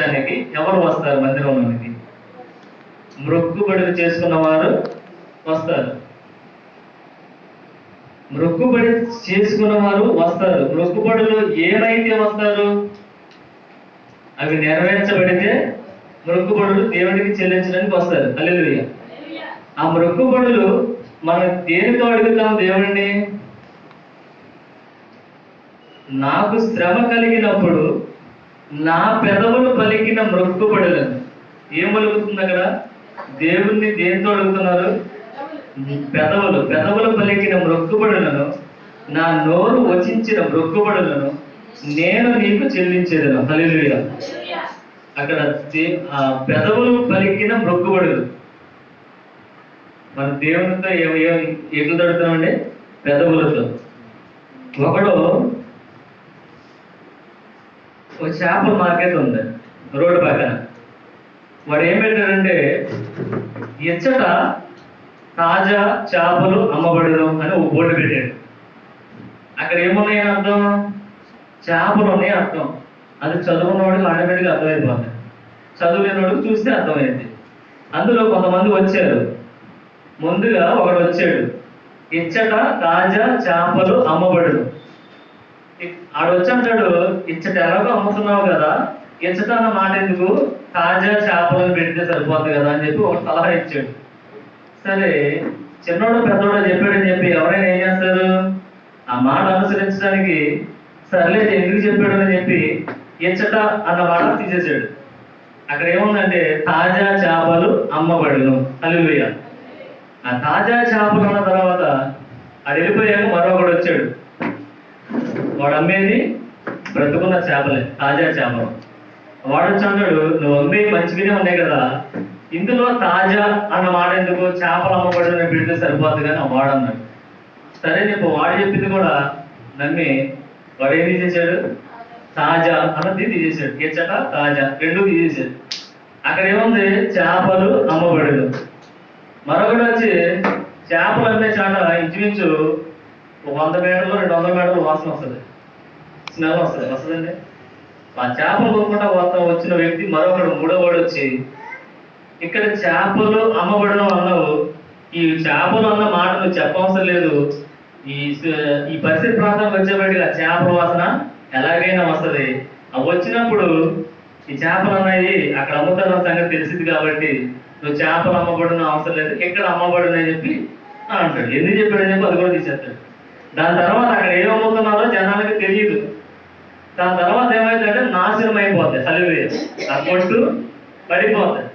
దానికి ఎవరు వస్తారు మందిరంలోనికి మొక్కుబడులు చేసుకున్న వారు వస్తారు. మొక్కుబడి చేసుకున్న వారు వస్తారు. మొక్కుబడులు ఏమైతే వస్తారు? అవి నెరవేర్చబడితే మొక్కుబడులు దేవుడికి చెల్లించడానికి వస్తారు. హల్లెలూయా. ఆ మొక్కుబడులు మనం దేనితో అడుగుతాం దేవుడిని నాకు శ్రమ కలిగినప్పుడు నా పెదవులు పలికిన మొక్కుబడులను ఏం పలుకుతుంది అక్కడ? దేవుణ్ణి దేనితో అడుగుతున్నారు? పెదవులు. పెదవులు పలికిన మొక్కుబడులను నా నోరు వచించిన మొక్కుబడులను నేను నీకు చెల్లించేదను. హల్లెలూయా. అక్కడ పెదవులు పలికిన మొక్కుబడులు. మన దేవునితో ఏ ఏ- ఎట్లు తడుతామండి పెదవులతో. ఒకడు ఒక చేపల మార్కెట్ ఉంది రోడ్డు పక్కన. వాడు ఏం పెట్టాడంటే ఇచ్చట తాజా చేపలు అమ్మబడును అని ఒక బోర్డు పెట్టాడు. అక్కడ ఏమున్నాయని అర్థం? చేపలు ఉన్నాయి అర్థం. అది చదువున్నవాడికి ఆటోమేటిక్గా అర్థమైపోతుంది చదువు లేనివాడికి చూస్తే అర్థమైంది అందులో కొంతమంది వచ్చారు. ముందుగా ఒకడు వచ్చాడు. ఇచ్చట తాజా చేపలు అమ్మబడును ఆడు వచ్చి అంటాడు ఇచ్చట ఎలాగో అమ్ముతున్నావు కదా ఇచ్చట అన్న మాట ఎందుకు? తాజా చేపలను పెడితే సరిపోతుంది కదా అని చెప్పి ఒక సలహా ఇచ్చాడు. సరే చిన్నోడు పెద్దోడు చెప్పాడని చెప్పి ఎవరైనా ఏం చేస్తారు? ఆ మాట అనుసరించడానికి సర్లే ఎందుకు చెప్పాడు అని చెప్పి ఇచ్చట అన్న మాట తీసేసాడు అక్కడ ఏముందంటే తాజా చేపలు అమ్మబడును. అలివేయ ఆ తాజా చేపలు ఉన్న తర్వాత అది వెళ్ళిపోయాక మరొకడు వచ్చాడు. వాడు అమ్మేది బ్రతుకున్న చేపలే తాజా చేపలు. వాడు వచ్చి అన్నాడు నువ్వు అమ్మే మంచిగానే ఉన్నాయి కదా. ఇందులో తాజా అన్న మాట ఎందుకు? చేపలు అమ్మబడిన పెడితే సరిపోతుంది కానీ వాడు అన్నాడు. సరే నీకు వాడు చెప్పింది కూడా నమ్మి వాడు ఏం తీసేసాడు తాజా అన్నది తీసేశాడు. ఎచ్చట తాజా. రెండు తీసేసాడు అక్కడ ఏముంది? చేపలు అమ్మబడును మరొకటి వచ్చి చేపలు అమ్మే చాట ఇంచుమించు వంద మీటర్లు రెండు వందల మీటర్లు వాసన వస్తుంది. స్మెల్ వస్తుంది. వస్తుందండి? ఆ చేపలు కొనుక్కుంటా వస్తా వచ్చిన వ్యక్తి మరొకడు మూడోవాడు వచ్చి ఇక్కడ చేపలు అమ్మబడడం అన్నావు ఈ చేపలు అన్న మాట నువ్వు చెప్పవసరం లేదు. ఈ ఈ పరిసర ప్రాంతానికి వచ్చేప్పటికి ఆ చేపల వాసన ఎలాగైనా వస్తది. అవి వచ్చినప్పుడు ఈ చేపలు అన్నాయి అక్కడ అమ్ముతున్న సంగతి తెలిసింది కాబట్టి నువ్వు చేపలు అమ్మబడిన అవసరం లేదు. ఇక్కడ అమ్మబడిన అని చెప్పి అంటాడు. ఎందుకు చెప్పాడని చెప్పి అది కూడా తీసేస్తాడు. దాని తర్వాత అక్కడ ఏం అమ్ముతున్నారో జనాలకి తెలియదు. దాని తర్వాత ఏమైందంటే నాశనం అయిపోతాయి హలివే ఆ కొట్టు పడిపోతాయి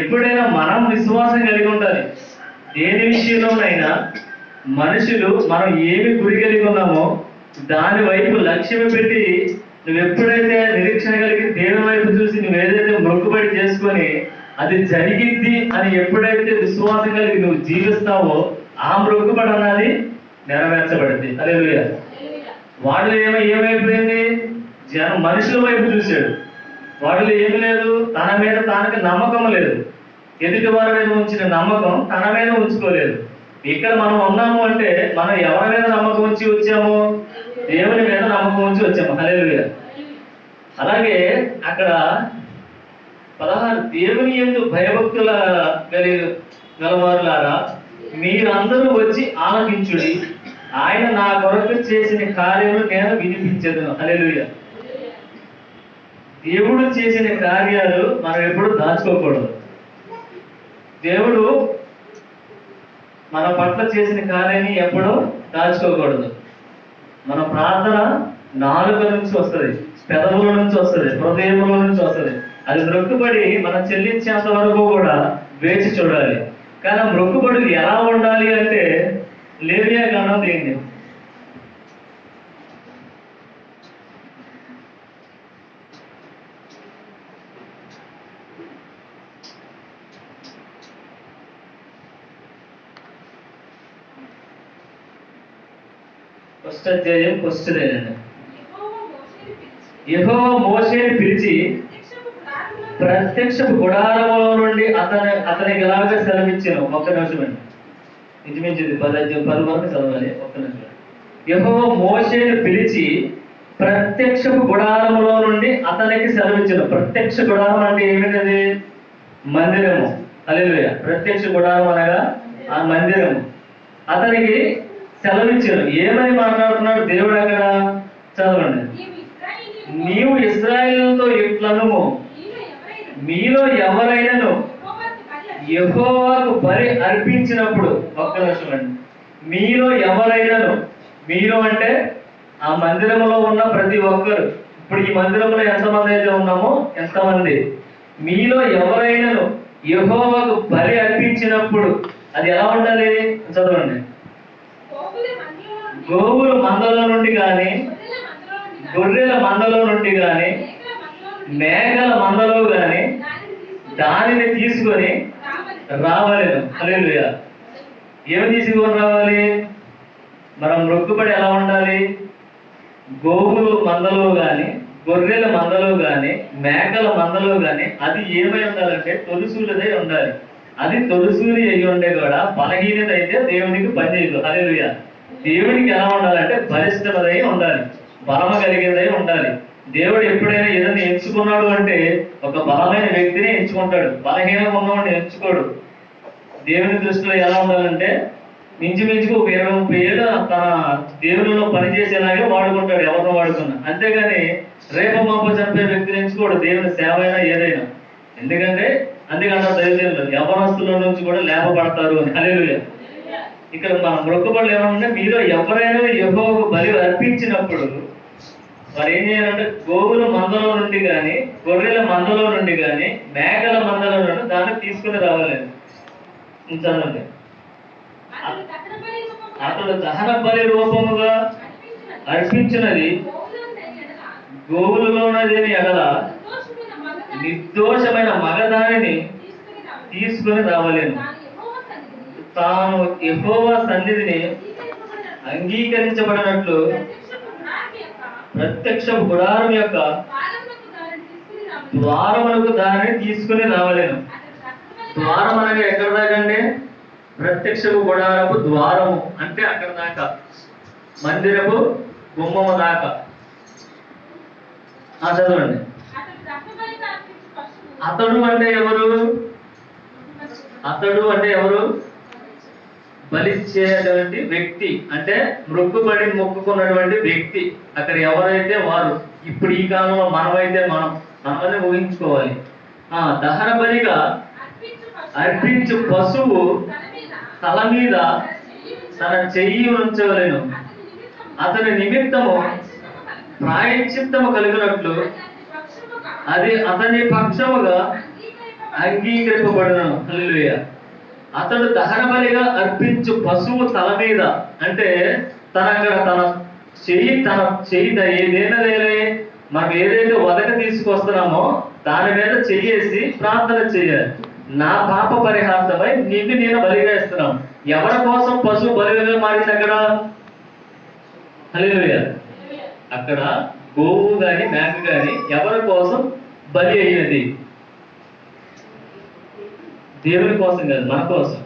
ఎప్పుడైనా మనం విశ్వాసం కలిగి ఉండాలి. దేని విషయంలోనైనా మనుషులు మనం ఏమి గురి కలిగి ఉన్నామో దాని వైపు లక్ష్యం పెట్టి నువ్వు ఎప్పుడైతే నిరీక్షణ కలిగి దేవుని వైపు చూసి నువ్వు ఏదైతే మొక్కుబడి చేసుకొని అది జరిగింది అని ఎప్పుడైతే విశ్వాసం కలిగి నువ్వు జీవిస్తావో ఆ మొక్కుబడి అన్నది నెరవేర్చబడింది. అదే వాడిలో ఏమై ఏమైపోయింది? జనం మనుషుల వైపు చూశాడు. వాటిలో ఏమి లేదు తన మీద తనకి నమ్మకం లేదు. ఎదుటి వారి మీద ఉంచిన నమ్మకం తన మీద ఉంచుకోలేదు. ఇక్కడ మనం ఉన్నాము అంటే మనం ఎవరి మీద నమ్మకం ఉంచి వచ్చాము? దేవుని మీద నమ్మకం ఉంచి వచ్చాము. హలేలుగా అలాగే అక్కడ పదహారు దేవుని ఎందు భయభక్తుల కలిగి గలవారులారా మీరందరూ వచ్చి ఆలకించుడి. ఆయన నా కొరకు చేసిన కార్యములు నేను వినిపించదు హల్లెలూయా. దేవుడు చేసిన కార్యాలు మనం ఎప్పుడు దాచుకోకూడదు. దేవుడు మన పట్ల చేసిన కార్యాన్ని ఎప్పుడూ దాచుకోకూడదు. మన ప్రార్థన నాలుక నుంచి వస్తుంది పెదవుల నుంచి వస్తుంది హృదయముల నుంచి వస్తుంది. అది మొక్కుబడి మనం చెల్లించేంత వరకు కూడా వేచి చూడాలి. కానీ ఆ మొక్కుబడులు ఎలా ఉండాలి అంటే లేవియా గణం దీన్ని ఫస్ట్ లేదండి యహో మోసేని పిలిచి ప్రత్యక్ష గుడారములో నుండి అతని అతనికి ఎలాగ సెలవిచ్చాను ఒక్క నిమిషం అండి. ఇంచుమించు ఇది పది పది వరకు చదవాలి ఒక్క నిమిషం. యహో మోసేని పిలిచి ప్రత్యక్షపు గుడారములో నుండి అతనికి సెలవిచ్చారు ప్రత్యక్ష గుడారం అంటే ఏమిటది? మందిరము. అలెలుయ ప్రత్యక్ష గుడారం అనగా ఆ మందిరము. అతనికి సెలవిచ్చారు. ఏమని మాట్లాడుతున్నాడు దేవుడు అక్కడ? చదవండి. నీవు ఇస్రాయేలుతో ఇట్లను మీలో ఎవరైనాను ఎహోవాకు బలి అర్పించినప్పుడు ఒక్క నిమిషం అండి మీలో ఎవరైనాను? మీలో అంటే ఆ మందిరంలో ఉన్న ప్రతి ఒక్కరు. ఇప్పుడు ఈ మందిరంలో ఎంతమంది అయితే ఉన్నామో? ఎంతమంది? మీలో ఎవరైనాను ఎహోవాకు బలి అర్పించినప్పుడు అది ఎలా ఉండాలి? చదవండి. గోవుల మందలో నుండి కానీ గొర్రెల మందలో నుండి కానీ మేకల మందలో కానీ దానిని తీసుకొని రావలేదు హల్లెలూయా. ఏమి తీసుకొని రావాలి? మనం మొక్కుబడి ఎలా ఉండాలి? గోవులు మందలో కానీ గొర్రెల మందలో కానీ మేకల మందలో కానీ అది ఏమై ఉండాలంటే తొలుసూలదై ఉండాలి. అది తొలుసూరి అయ్యి ఉండే కూడా బలహీనత అయితే దేవునికి పనిచేయదు. అదే దేవునికి ఎలా ఉండాలంటే బలిష్టమదై ఉండాలి బలమ కలిగేదై ఉండాలి. దేవుడు ఎప్పుడైనా ఏదైనా ఎంచుకున్నాడు అంటే ఒక బలమైన వ్యక్తిని ఎంచుకుంటాడు బలహీనంగా ఉన్నవాడిని ఎంచుకోడు. దేవుని దృష్టిలో ఎలా ఉండాలంటే మించుమించుకు ఒక ఇరవై ముప్పై ఏళ్ళు తన దేవునిలో పనిచేసేలాగే వాడుకుంటాడు ఎవరు వాడుకున్నా. అంతేగాని రేపు మాప చంపే వ్యక్తిని ఎంచుకోడు దేవుని సేవ అయినా ఏదైనా. ఎందుకంటే అందుకంటే దైవజనులు యవనస్తుల నుంచి కూడా లేపబడతారు అని. హల్లెలూయా. ఇక్కడ మన మొక్కుబడులు ఏమంటే మీలో ఎవరైనా యెహోవాకు బలి అర్పించినప్పుడు వారు ఏం చేయాలంటే గోవుల మందలో నుండి కానీ గొర్రెల మందలో నుండి కానీ మేకల మందలో నుండి దాన్ని తీసుకుని రావాలి చదవండి అతడు దహన బలి రూపముగా అర్పించినది గోవులలోనదేని ఎడల నిర్దోషమైన మగదానిని తీసుకుని రావలేను తాను యెహోవా సన్నిధిని అంగీకరించబడినట్లు ప్రత్యక్ష గుడారం యొక్క ద్వారములకు దానిని తీసుకుని రావలేను. ద్వారం అనగా ఎక్కడ దాకండి ప్రత్యక్షపు ప్రత్యక్ష గుడారపు ద్వారము. అంటే అక్కడ దాకా. మందిరపు గుమ్మము దాకా. ఆ చదవండి. అతడు అంటే ఎవరు? అతడు అంటే ఎవరు? బలిచ్చేటువంటి వ్యక్తి అంటే మృక్కుబడి మొక్కుకున్నటువంటి వ్యక్తి అక్కడ ఎవరైతే వారు ఇప్పుడు ఈ కాలంలో మనమైతే మనం మనమని ఊహించుకోవాలి. ఆ దహన బలిగా అర్పించు పశువు తల మీద తన చెయ్యి ఉంచవలేను. అతని నిమిత్తము ప్రాయశ్చిత్తము కలిగినట్లు అది అతని పక్షముగా అంగీకరింపబడను. హల్లెలూయా. అతడు దహన బలిగా అర్పించు పశువు తల మీద. అంటే తన తన చెయ్యి తన చెయ్యి ద- ఏదైనా లేలే మనం ఏదైతే వదక తీసుకొస్తున్నామో దాని మీద చెయ్యేసి ప్రార్థన చేయాలి నా పాప పరిహార్థమై నిన్ను నేను బలిగా ఇస్తున్నాం. ఎవరి కోసం పశువు బలిగా మారింది అక్కడ? అక్కడ గోవు గాని మేక గాని ఎవరి కోసం బలి అయినది? దేవుని కోసం కాదు మన కోసం.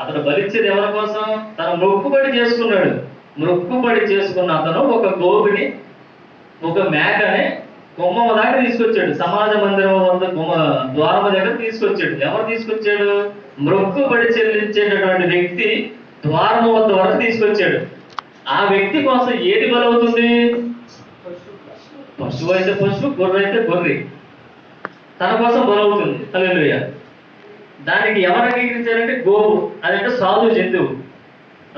అతను బలిచ్చేది ఎవరి కోసం? తను మొక్కుబడి చేసుకున్నాడు. మొక్కుబడి చేసుకున్న అతను ఒక గోబిని ఒక మేకని కొమ్మ దాకా తీసుకొచ్చాడు. సమాజ మందిరం వద్ద కొమ్మ ద్వారం దగ్గర తీసుకొచ్చాడు. ఎవరు తీసుకొచ్చాడు? మొక్కుబడి చెల్లించేటటువంటి వ్యక్తి ద్వారం వద్ద వరకు తీసుకొచ్చాడు. ఆ వ్యక్తి కోసం ఏది బలవుతుంది? పశువు అయితే పశువు గొర్రె అయితే గొర్రె. తన కోసం బలవుతుంది. తల్లి దానికి ఎవరు అంగీకరించారంటే గోవు. అదంటే సాధు జంతువు.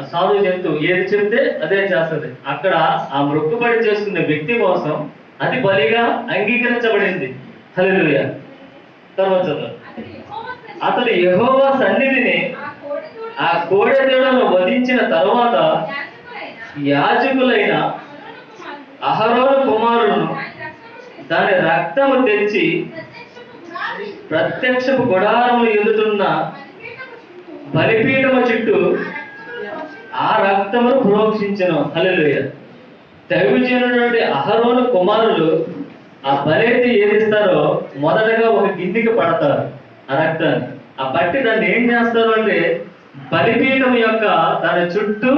ఆ సాధు జంతువు ఏది చెప్తే అదే చేస్తుంది. అక్కడ ఆ మృక్కుపడి చేసుకునే వ్యక్తి కోసం అది బలిగా అంగీకరించబడింది. హల్లెలూయా. తర్వాత చదువు. అతడు యహోవా సన్నిధిని ఆ కోడె దేవులను వధించిన తరువాత యాజకులైన అహరోను కుమారులను దాని రక్తము తెచ్చి ప్రత్యక్షపు గుడారములు ఎదుతున్న బలిపీఠము చుట్టూ ఆ రక్తమును ప్రోక్షించను. హల్లెలూయా. దైవజనుడి అహరోను కుమారులు ఆ బలైతే ఏదిస్తారో మొదటగా ఒక గిన్నెకి పడతారు ఆ రక్తాన్ని. ఆ బట్టి దాన్ని ఏం చేస్తారు అంటే బలిపీఠం యొక్క దాని చుట్టూ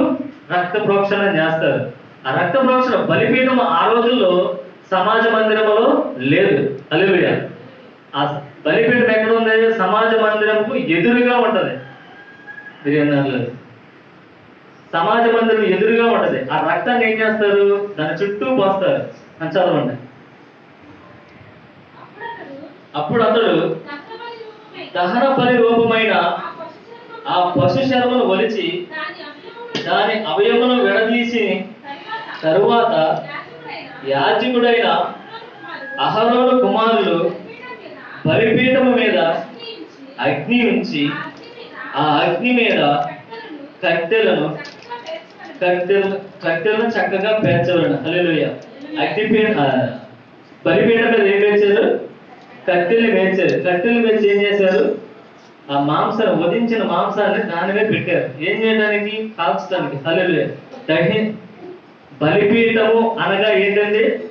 రక్త ప్రోక్షణ చేస్తారు. ఆ రక్త ప్రోక్షణ బలిపీఠం ఆ రోజుల్లో సమాజ మందిరములో లేదు. అలిలుయ ఆ బలిపీఠం ఎక్కడ ఉంది సమాజ మందిరంకు ఎదురుగా ఉంటది. బిర్యానీ సమాజ మందిరం ఎదురుగా ఉంటది. ఆ రక్తాన్ని ఏం చేస్తారు? దాని చుట్టూ పోస్తారు. అని చదవండి. అప్పుడు అతడు దహన బలి రూపమైన ఆ పశు శర్మను ఒలిచి దాని అవయమును విడదీసి తరువాత యాజకుడైన అహరోను కుమారులు బలిపీఠము మీద అగ్ని ఉంచి ఆ అగ్ని మీద కట్టెలను కట్టెలు కట్టెలను చక్కగా పేర్చవలను. హల్లెలూయా. అగ్నిపీఠ ఆ, బలిపీఠం మీద ఏం పేర్చారు? కట్టెలు పేర్చారు. కట్టెలు పేర్చి ఏం చేశారు? ఆ మాంసాన్ని వధించిన మాంసాన్ని దానిమే పెట్టారు. ఏం చేయడానికి కాల్చడానికి హల్లెలూయా. దహి బలిపీఠము అనగా ఏంటంటే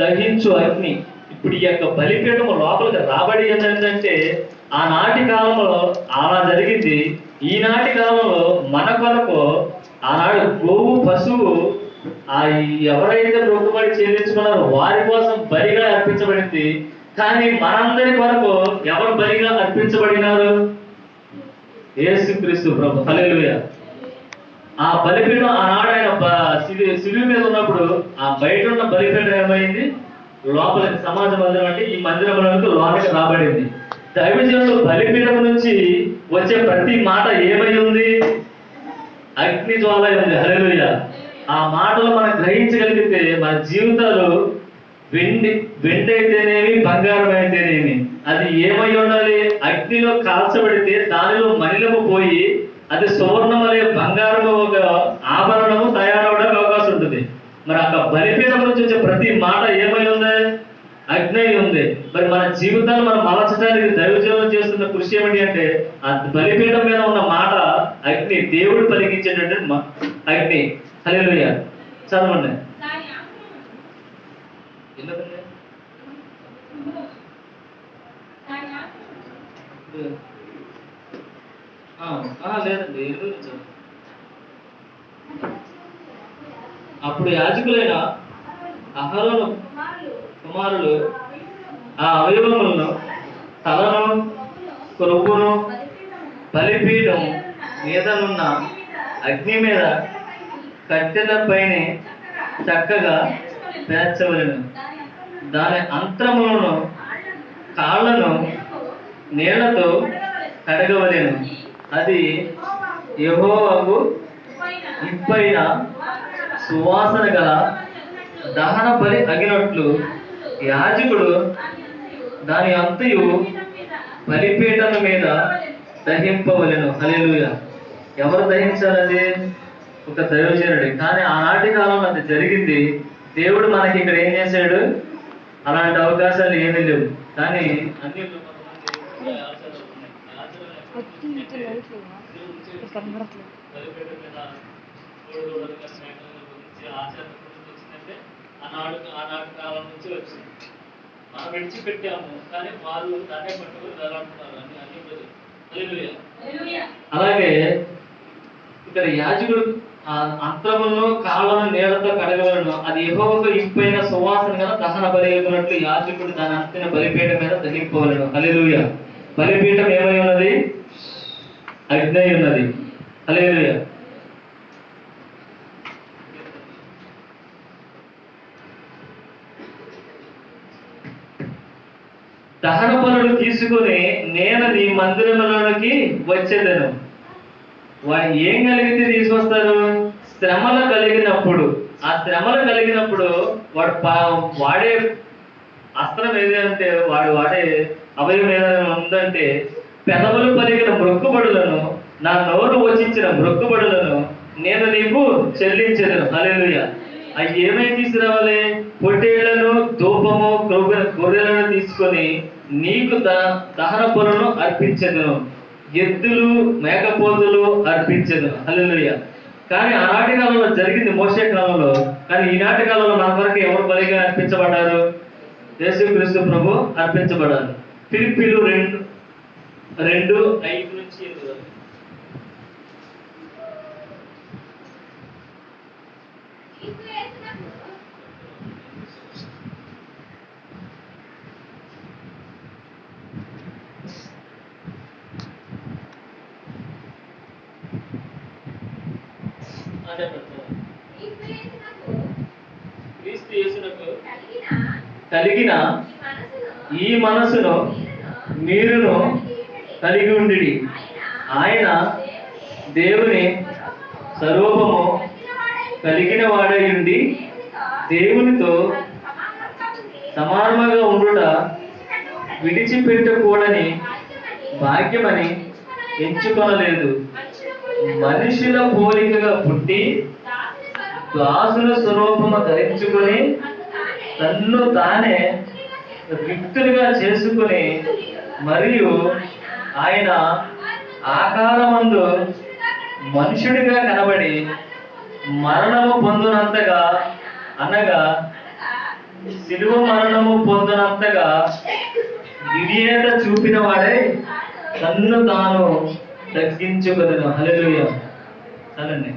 దహించు అగ్ని. ఇప్పుడు ఈ యొక్క బలిపీఠం లోపలికి రాబడి ఏంటంటే ఆనాటి కాలంలో అలా జరిగింది. ఈనాటి కాలంలో మన కొరకు ఆనాడు గోవు పశువు ఆ ఎవరైతే మొక్కుబడి చెల్లించుకున్నారో వారి కోసం బలిగా అర్పించబడింది. కానీ మనందరి కొరకు ఎవరు బలిగా అర్పించబడినారు? యేసుక్రీస్తు ప్రభు. హల్లెలూయా. ఆ బలిపీఠం ఆనాడు ఆయన బ- మీద ఉన్నప్పుడు ఆ బయట ఉన్న బలిపీఠం ఏమైంది? లోపలికి సమాజ మందిరం అంటే ఈ మందిరంలోకి లోపలికి రాబడింది. దైవజనులు బలిపీఠం నుంచి వచ్చే ప్రతి మాట ఏమై ఉంది? అగ్ని జ్వాల ఉంది. హల్లెలూయా. ఆ మాటలు మనం గ్రహించగలిగితే మన జీవితాలు వెండి వెండి అయితేనేమి బంగారం అయితేనేమి అది ఏమై ఉండాలి? అగ్నిలో కాల్చబడితే దానిలో మలినము పోయి అది సువర్ణం అనే బంగారము ఒక ఆభరణము తయారు మరి అక్కడ బలిపీఠం నుంచి వచ్చే ప్రతి మాట ఏమై ఉంది? అగ్ని అయి ఉంది. మరి మన జీవితాన్ని మనం మలచడానికి దైవజీవనం చేస్తున్న కృషి ఏమిటి అంటే ఆ బలిపీఠం మీద ఉన్న మాట అగ్ని దేవుడు పలికించేటటువంటి మ- అగ్ని. హల్లెలూయా. చదవండి. ఆ, ఆ, లేదండి ఎందుకు చదవండి. అప్పుడు యాజకులైన అహరోను కుమారులు ఆ అవయవములను తలను కొరుకును బలిపీఠం మీదనున్న అగ్ని మీద కట్టెలపైనే చక్కగా పేర్చవలను. దాని అంతరములను కాళ్ళను నీళ్ళతో కడగవలేను. అది యెహోవాకు ఇప్పైన సువాసన గల దహన బలి అగినట్లు యాజకుడు దాని అంతయు బలిపీఠం మీద దహింపవలను. హలేలుయ ఎవరు దహించాలది ఒక దైవజనుడు. కానీ ఆనాటి కాలంలో అది జరిగింది. దేవుడు మనకి ఇక్కడ ఏం చేశాడు? అలాంటి అవకాశాలు ఏమీ లేవు. కానీ అన్ని కనబడట్లేదు. ఆచారం వచ్చిందంటే ఆనాడు ఆనాటి కాలం నుంచి వచ్చింది. మనం విడిచిపెట్టాము కానీ వాళ్ళు దాన్నే పట్టుకుని వేలాడుతున్నారు అన్ని అన్ని. అలాగే ఇక్కడ యాజకుడు ఆ అంతరములను కాళ్ళను నీళ్ళతో కడగలను అది యెహోవాకు ఇంపైన సువాసన గల దహన బలిగినట్లు యాజకుడు దాని అంతిన బలిపీఠం మీద దహింపవలను హల్లెలూయా. బలిపీఠం ఏమై ఉన్నది? అగ్ని అయి ఉన్నది. హల్లెలూయా. దహన బలులు తీసుకుని నేను నీ మందిరంలోనికి వచ్చేదను. వాడు ఏం కలిగితే తీసుకొస్తారు శ్రమలు కలిగినప్పుడు. ఆ శ్రమలు కలిగినప్పుడు వాడు పా- వాడే అస్త్రం ఏదంటే వాడు వాడే అవయవం ఏదైనా ఉందంటే పెదవులు పలికిన మృక్కుబడులను నా నోరు వచ్చించిన మృక్కుబడులను నేను నీకు చెల్లించదను. హల్లెలూయా. అవి ఏమేమి తీసుకురావాలి? పొట్టేళ్ళను ధూపము గొర్రెలను తీసుకొని నీకు దహన పొలను అర్పించదును ఎద్దులు మేకపోతులు అర్పించదు హల్లెలూయా. కానీ ఆనాటి కాలంలో జరిగింది మోసే కాలంలో. కానీ ఈనాటి కాలంలో మన వరకు ఎవరు బలిగా అర్పించబడ్డారు? యేసుక్రీస్తు ప్రభు అర్పించబడారు పిలిపిలు రెండు రెండు ఐదు నుంచి కలిగిన ఈ మనసును నీరును కలిగి ఉండి ఆయన దేవుని స్వరూపము కలిగిన వాడై ఉండి దేవునితో సమానముగా ఉండుట విడిచిపెట్టకూడని భాగ్యమని ఎంచుకొనలేదు. మనుషుల పోలికగా పుట్టి దాసుల స్వరూపము ధరించుకొని తన్ను తానే రిక్తులుగా చేసుకుని మరియు ఆయన ఆకారమందు మనుషుడిగా కనబడి మరణము పొందునంతగా అనగా సిలువ మరణము పొందినంతగా విధేయత చూపిన వాడే తన్ను తాను తగ్గించుకొనను. హల్లెలూయా. చాలండి.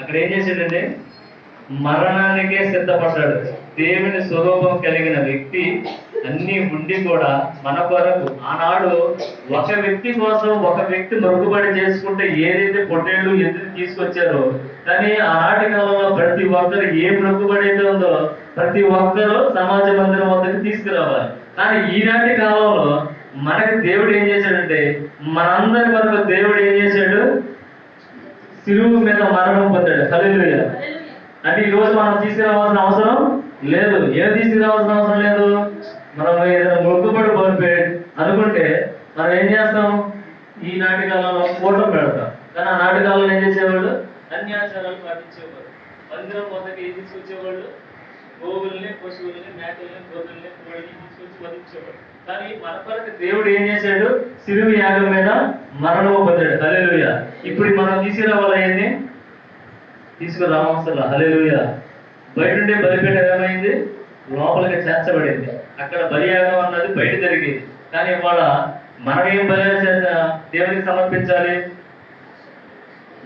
అక్కడ ఏం చేసాడంటే మరణానికే సిద్ధపడ్డాడు. దేవుని స్వరూపం కలిగిన వ్యక్తి అన్ని ఉండి కూడా మన కొరకు ఆనాడు ఒక వ్యక్తి కోసం ఒక వ్యక్తి మరుగుబడి చేసుకుంటే ఏదైతే పొట్టేళ్ళు ఎందుకు తీసుకొచ్చారో కానీ ఆనాటి కాలంలో ప్రతి ఒక్కరు ఏ మరుగుబడి అయితే ఉందో ప్రతి ఒక్కరూ సమాజ మందిరం వద్దకు తీసుకురావాలి. కానీ ఈనాటి కాలంలో మనకి దేవుడు ఏం చేశాడంటే మనందరి కొరకు దేవుడు ఏం చేశాడు? సిలువు మీద మరణం పొందాడు. హల్లెలూయా. అంటే ఈ రోజు మనం తీసుకురావాల్సిన అవసరం లేదు. ఏం తీసుకురావాల్సిన అవసరం లేదు. మనం ఏదైనా మొక్కుబడి పంపే అనుకుంటే మనం ఏం చేస్తాం? ఈ నాటకాలలో ఫోటో పెడతాం. కానీ ఆ నాటకాలను ఏం చేసేవాళ్ళు? అన్యాచారాలు పాటించేవాళ్ళు మందిరం వద్దకు ఏం తీసుకొచ్చేవాళ్ళు? గోవుల్ని పశువుల్ని మేకల్ని గోవుల్ని కోడిని తీసుకొచ్చి వధించేవాడు కానీ మన కొరకు దేవుడు ఏం చేశాడు? సిలువు యాగం మీద మరణం పొందాడు హలేలుయ ఇప్పుడు మనం తీసుకురావాలి ఏంటి తీసుకురామసల హల్లెలూయా. బయట ఉండే బలిపీఠ ఏమైంది? లోపలికి చేర్చబడింది. అక్కడ బలియాగం అన్నది బయట జరిగింది. కానీ ఇవాళ మనం ఏం బలి దేవునికి సమర్పించాలి.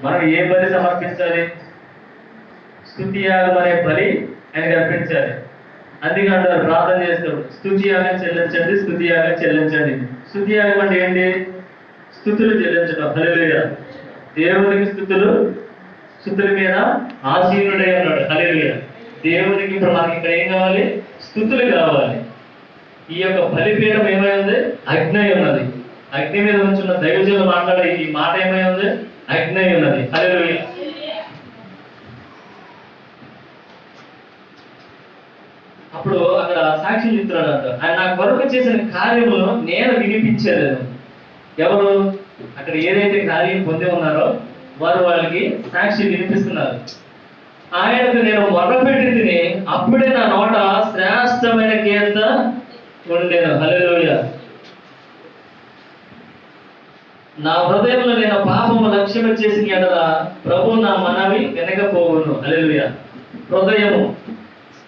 మనం ఏ బలి సమర్పించాలి? స్థుతి యాగం అనే బలి ఆయనకి అర్పించాలి. అందుకే అంటారు ప్రార్థన చేస్తారు. స్థుతి యాగం చెల్లించండి స్థుతి యాగం చెల్లించండి. స్థుతి యాగం అంటే ఏంటి? స్థుతులు చెల్లించడం హల్లెలూయా. దేవునికి స్థుతులు స్థుతుల మీద ఆసీనుడై ఉన్నాడు. హల్లెలూయా. దేవునికి ఇప్పుడు మనకి ఇక్కడ ఏం కావాలి? స్థుతులు కావాలి. ఈ యొక్క బలిపీఠం ఏమై ఉంది అగ్ని అయి ఉన్నది. అగ్ని మీద ఉంచున్న దైవజులు మాట్లాడే ఈ మాట ఏమై ఉంది అగ్ని అయి ఉన్నది. హలో అప్పుడు అక్కడ సాక్షి చెప్తున్నాడు అంట ఆయన నా కొరకు చేసిన కార్యములను నేను వినిపించలేదు. ఎవరు? అక్కడ ఏదైతే కార్యం పొంది ఉన్నారో వారు వాళ్ళకి సాక్షి వినిపిస్తున్నారు. ఆయనకు నేను మొరపెట్టి తిని అప్పుడే నా నోట శ్రేష్టమైన కీర్త ఉండేను హల్లెలూయ. నా హృదయంలో నేను పాపము లక్ష్యం చేసిన ఎడల ప్రభు నా మనవి వెనకపోవును. హల్లెలూయ. హృదయము.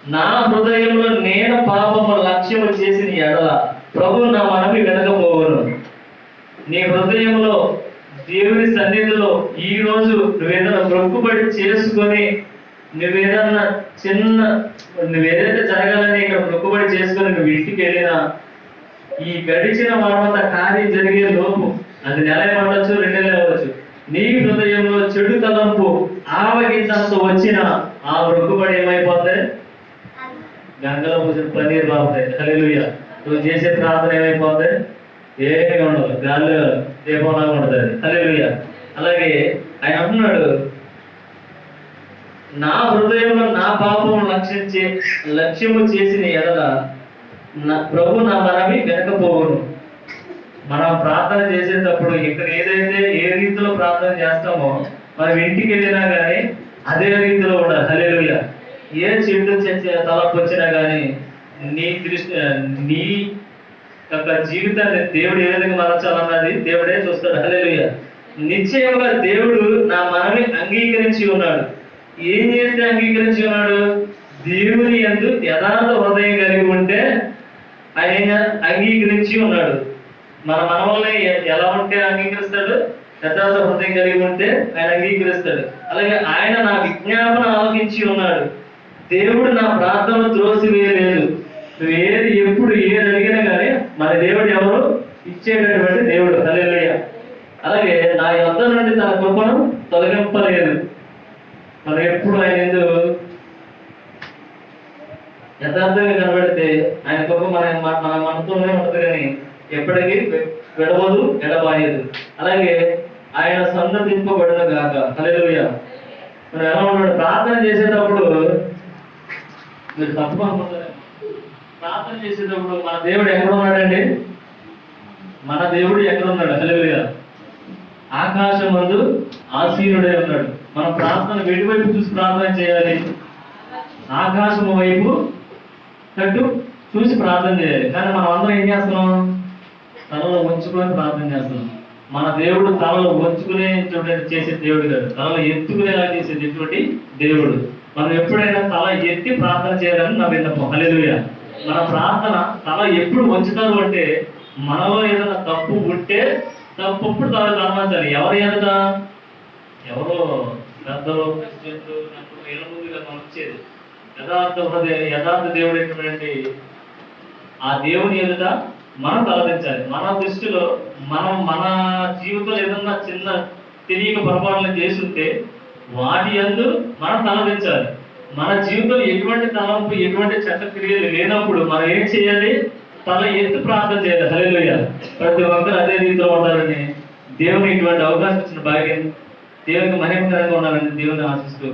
నా హృదయంలో నేను పాపము లక్ష్యము చేసిన ఎడల ప్రభు నా మనవి వెనకపోవును. నీ హృదయంలో దేవుని సన్నిధిలో ఈ రోజు నువ్వేదైనా మొక్కుబడి చేసుకొని నువ్వేదన్నా చిన్న నువ్వేదైతే జరగాలని ఇక్కడ మొక్కుబడి చేసుకుని నువ్వు ఇంటికి వెళ్ళినా ఈ గడిచిన వారమంతా కార్యం జరిగే లోపు అది నెల పడవచ్చు రెండు నెలలు అవ్వచ్చు నీ హృదయంలో చెడు తలంపు ఆవగించంత వచ్చిన ఆ మొక్కుబడి ఏమైపోతాయి గంగలో పూసిన పన్నీర్ బాగుతాయి హల్లెలూయా. నువ్వు చేసే ప్రార్థన ఏమైపోతాయి ఏమి ఉండదు. గాల్లో దీపంలాగా ఉండదు అది. హల్లెలూయా. అలాగే ఆయన అంటున్నాడు నా హృదయంలో నా పాపం లక్ష్యించే లక్ష్యము చేసిన ఎడల నా ప్రభు నా మనవి వెనకపోవును. మనం ప్రార్థన చేసేటప్పుడు ఇక్కడ ఏదైతే ఏ రీతిలో ప్రార్థన చేస్తామో మనం ఇంటికి వెళ్ళినా కానీ అదే రీతిలో ఉండాలి. హల్లెలూయా. ఏ చెడు తలపు వచ్చినా కానీ నీ దృష్టి నీ యొక్క జీవితాన్ని దేవుడు ఏ విధంగా మరచాలన్నది దేవుడే చూస్తాడు. హల్లెలూయా. నిశ్చయంగా దేవుడు నా మనవి అంగీకరించి ఉన్నాడు. ఏం చేస్తే అంగీకరించి ఉన్నాడు దేవుని ఎందు యథార్థ హృదయం కలిగి ఉంటే ఆయన అంగీకరించి ఉన్నాడు. మన మనవల్ని ఎలా ఉంటే అంగీకరిస్తాడు? యథార్థ హృదయం కలిగి ఉంటే ఆయన అంగీకరిస్తాడు. అలాగే ఆయన నా విజ్ఞాపన ఆలోచించి ఉన్నాడు. దేవుడు నా ప్రార్థన త్రోసివేయలేదు. నువ్వు ఏది ఎప్పుడు ఏది అడిగినా కానీ మన దేవుడు ఎవరు? ఇచ్చేటటువంటి దేవుడు. హల్లెలూయా. అలాగే నా యొద్ద నుండి తన కృపను తొలగింపలేదు. మనం ఎప్పుడు ఆయన ఎందు యథార్థంగా కనబడితే ఆయన తప్ప మన మన- మనతోనే ఉంటుంది కానీ ఎప్పటికీ విడవదు ఎడబాయదు. అలాగే ఆయన సందర్శింపబడిన గాక. హల్లెలూయా. మనం ఎలా ఉన్నాడు? ప్రార్థన చేసేటప్పుడు మీరు తప్పు అనుకుంటారు ప్రార్థన చేసేటప్పుడు మన దేవుడు ఎక్కడ ఉన్నాడండి మన దేవుడు ఎక్కడ ఉన్నాడు హల్లెలూయా. ఆకాశం మందు ఆసీనుడే ఉన్నాడు. మన ప్రార్థన వెటువైపు చూసి ప్రార్థన చేయాలి. ఆకాశం వైపు తట్టు చూసి ప్రార్థన చేయాలి. కానీ మనం అందరం ఏం చేస్తున్నాం? తలలో ఉంచుకొని ప్రార్థన చేస్తున్నాం. మన దేవుడు తలలో వంచుకునే చేసే దేవుడు కాదు. తలలో ఎత్తుకునేలా చేసేటటువంటి దేవుడు? మనం ఎప్పుడైనా తల ఎత్తి ప్రార్థన చేయాలని నా విన్నపం. హల్లెలూయా. మన ప్రార్థన తల ఎప్పుడు వంచుతారు అంటే మనలో ఏదైనా తప్పు ఉంటే తప్పు తల కనబడాలి ఎవరి ఎదుట ఎవరో పెద్దలు ప్రెసిడెంట్ నన్ను వీళ్ళ వచ్చేది. యథార్థ హృదయ యథార్థ దేవుడు ఏంటంటే ఆ దేవుని ఎదుట మనం తలదించాలి. మన దృష్టిలో మనం మన జీవితంలో ఏదన్నా చిన్న తెలియక పొరపాటులు చేస్తుంటే వాటి అందు మనం తలదించాలి. మన జీవితంలో ఎటువంటి తలంపు ఎటువంటి చెడ్డ క్రియలు లేనప్పుడు మనం ఏం చేయాలి? తల ఎత్తు ప్రార్థన చేయాలి. హల్లెలూయా. ప్రతి ఒక్కరు అదే రీతిలో ఉండాలని దేవుని ఇటువంటి అవకాశం ఇచ్చిన భాగ్యం దేవునికి మహిమకరంగా ఉండాలని దేవుని ఆశిస్తూ